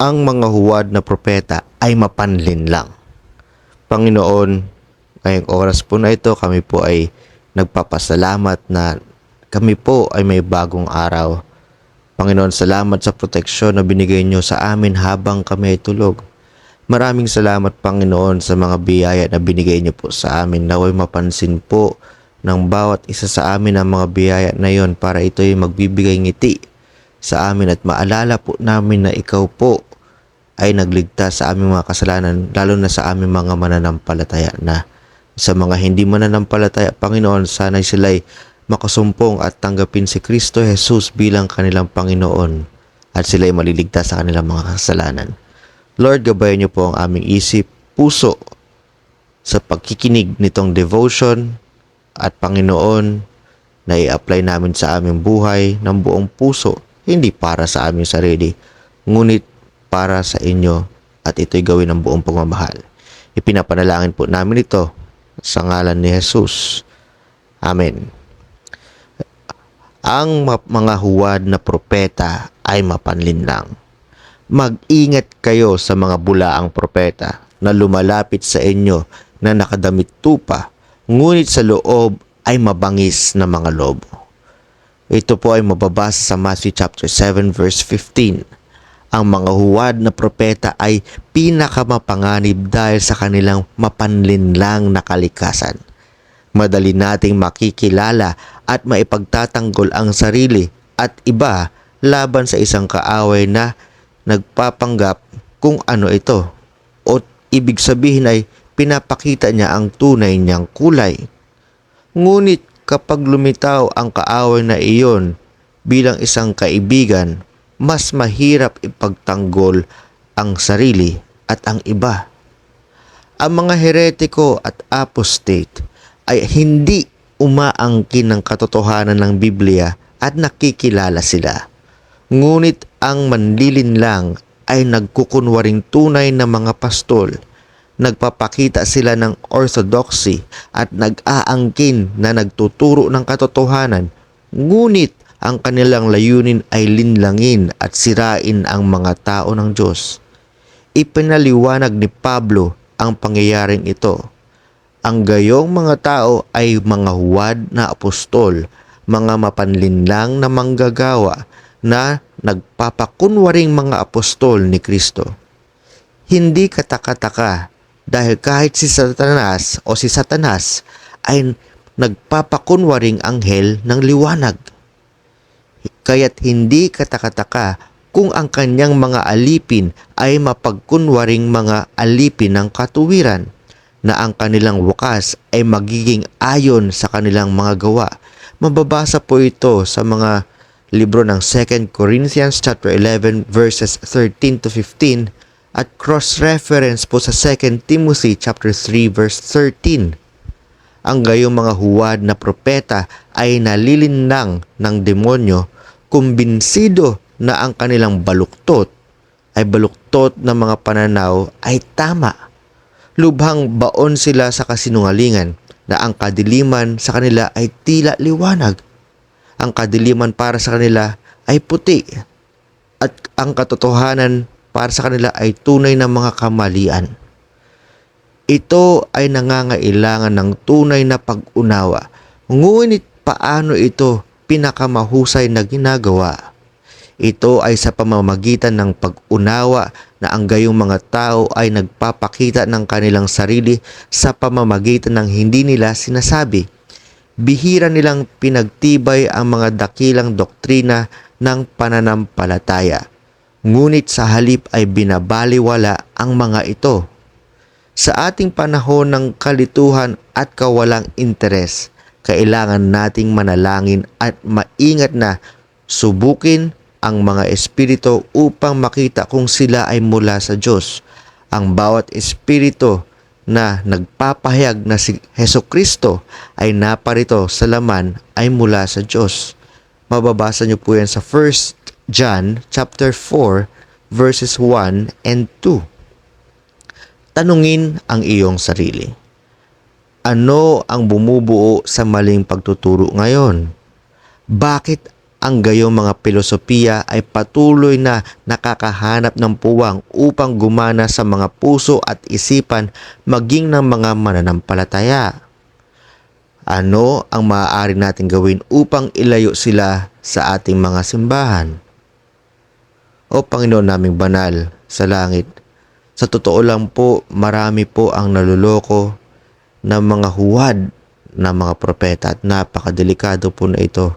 ang mga huwad na propeta ay mapanlin lang. Panginoon, ngayong oras po na ito, kami po ay nagpapasalamat na kami po ay may bagong araw. Panginoon, salamat sa proteksyon na binigay nyo sa amin habang kami ay tulog. Maraming salamat, Panginoon, sa mga biyaya na binigay nyo po sa amin. Naway mapansin po ng bawat isa sa amin ang mga biyaya na yon para ito ay magbibigay ngiti sa amin at maalala po namin na ikaw po ay nagligtas sa aming mga kasalanan, lalo na sa aming mga mananampalataya na sa mga hindi mananampalataya, Panginoon, sana'y sila'y makasumpong at tanggapin si Kristo Jesus bilang kanilang Panginoon at sila'y maliligtas sa kanilang mga kasalanan. Lord, gabayan niyo po ang aming isip, puso sa pagkikinig nitong devotion at Panginoon na i-apply namin sa aming buhay ng buong puso, hindi para sa aming sarili, ngunit para sa inyo at ito'y gawin ng buong pagmamahal. Ipinapanalangin po namin ito sa ngalan ni Jesus. Amen. Ang mga huwad na propeta ay mapanlin lang. Mag-ingat kayo sa mga bulaang propeta na lumalapit sa inyo na nakadamit tupa, ngunit sa loob ay mabangis na mga lobo. Ito po ay mababasa sa Matthew chapter 7 verse 15. Ang mga huwad na propeta ay pinakamapanganib dahil sa kanilang mapanlinlang na kalikasan. Madali nating makikilala at maipagtatanggol ang sarili at iba laban sa isang kaaway na nagpapanggap kung ano ito. O ibig sabihin ay pinapakita niya ang tunay niyang kulay. Ngunit kapag lumitaw ang kaaway na iyon bilang isang kaibigan, mas mahirap ipagtanggol ang sarili at ang iba. Ang mga heretiko at apostate ay hindi umaangkin ng katotohanan ng Biblia at nakikilala sila. Ngunit ang manlilin lang ay nagkukunwaring tunay na mga pastol. Nagpapakita sila ng orthodoxy at nag-aangkin na nagtuturo ng katotohanan. Ngunit ang kanilang layunin ay linlangin at sirain ang mga tao ng Diyos. Ipinaliwanag ni Pablo ang pangyayaring ito. Ang gayong mga tao ay mga huwad na apostol, mga mapanlinlang na manggagawa na nagpapakunwaring mga apostol ni Kristo. Hindi katakataka dahil kahit si Satanas o si Satanas ay nagpapakunwaring anghel ng liwanag. Kaya't hindi katakataka kung ang kanyang mga alipin ay mapagkunwaring mga alipin ng katuwiran na ang kanilang wakas ay magiging ayon sa kanilang mga gawa. Mababasa po ito sa mga libro ng 2 Corinthians chapter 11 verses 13 to 15 at cross-reference po sa 2 Timothy chapter 3 verse 13. Ang gayong mga huwad na propeta ay nalilinlang ng demonyo kumbinsido na ang kanilang baluktot ay baluktot na mga pananaw ay tama. Lubhang baon sila sa kasinungalingan na ang kadiliman sa kanila ay tila liwanag. Ang kadiliman para sa kanila ay puti at ang katotohanan para sa kanila ay tunay na mga kamalian. Ito ay nangangailangan ng tunay na pag-unawa. Ngunit paano ito pinakamahusay na ginagawa? Ito ay sa pamamagitan ng pag-unawa na ang gayong mga tao ay nagpapakita ng kanilang sarili sa pamamagitan ng hindi nila sinasabi. Bihira nilang pinagtibay ang mga dakilang doktrina ng pananampalataya. Ngunit sa halip ay binabaliwala ang mga ito. Sa ating panahon ng kalituhan at kawalang interes, kailangan nating manalangin at maingat na subukin ang mga espiritu upang makita kung sila ay mula sa Diyos. Ang bawat espiritu na nagpapahayag na si Heso Kristo ay naparito sa laman ay mula sa Diyos. Mababasa niyo po yan sa 1 John chapter 4 verses 1 and 2. Tanungin ang iyong sarili. Ano ang bumubuo sa maling pagtuturo ngayon? Bakit ang gayong mga filosofiya ay patuloy na nakakahanap ng puwang upang gumana sa mga puso at isipan maging ng mga mananampalataya. Ano ang maaari natin gawin upang ilayo sila sa ating mga simbahan? O Panginoon naming banal sa langit, sa totoo lang po, marami po ang naluloko ng mga huwad ng mga propeta at napakadelikado po na ito.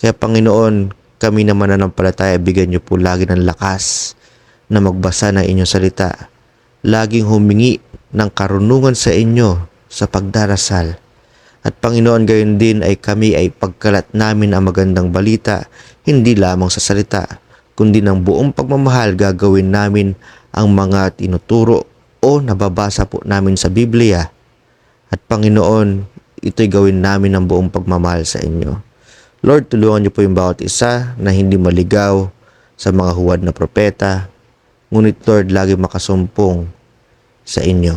Kaya Panginoon, kami na mananampalataya, bigyan niyo po lagi ng lakas na magbasa ng inyong salita. Laging humingi ng karunungan sa inyo sa pagdarasal. At Panginoon, gayon din ay kami ay pagkalat namin ang magandang balita, hindi lamang sa salita, kundi ng buong pagmamahal gagawin namin ang mga tinuturo o nababasa po namin sa Biblia. At Panginoon, ito'y gawin namin ng buong pagmamahal sa inyo. Lord, tulungan niyo po yung bawat isa na hindi maligaw sa mga huwad na propeta. Ngunit Lord, lagi makasumpong sa inyo.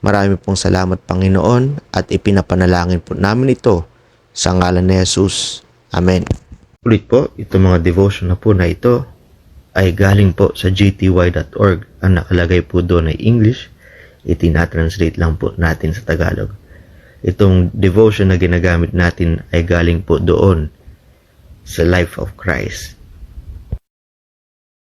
Marami pong salamat Panginoon at ipinapanalangin po namin ito sa ngalan ni Jesus. Amen. Ulit po, itong mga devotion na po na ito ay galing po sa gty.org. Ang nakalagay po doon ay English. Itinatranslate lang po natin sa Tagalog. Itong devotion na ginagamit natin ay galing po doon sa Life of Christ.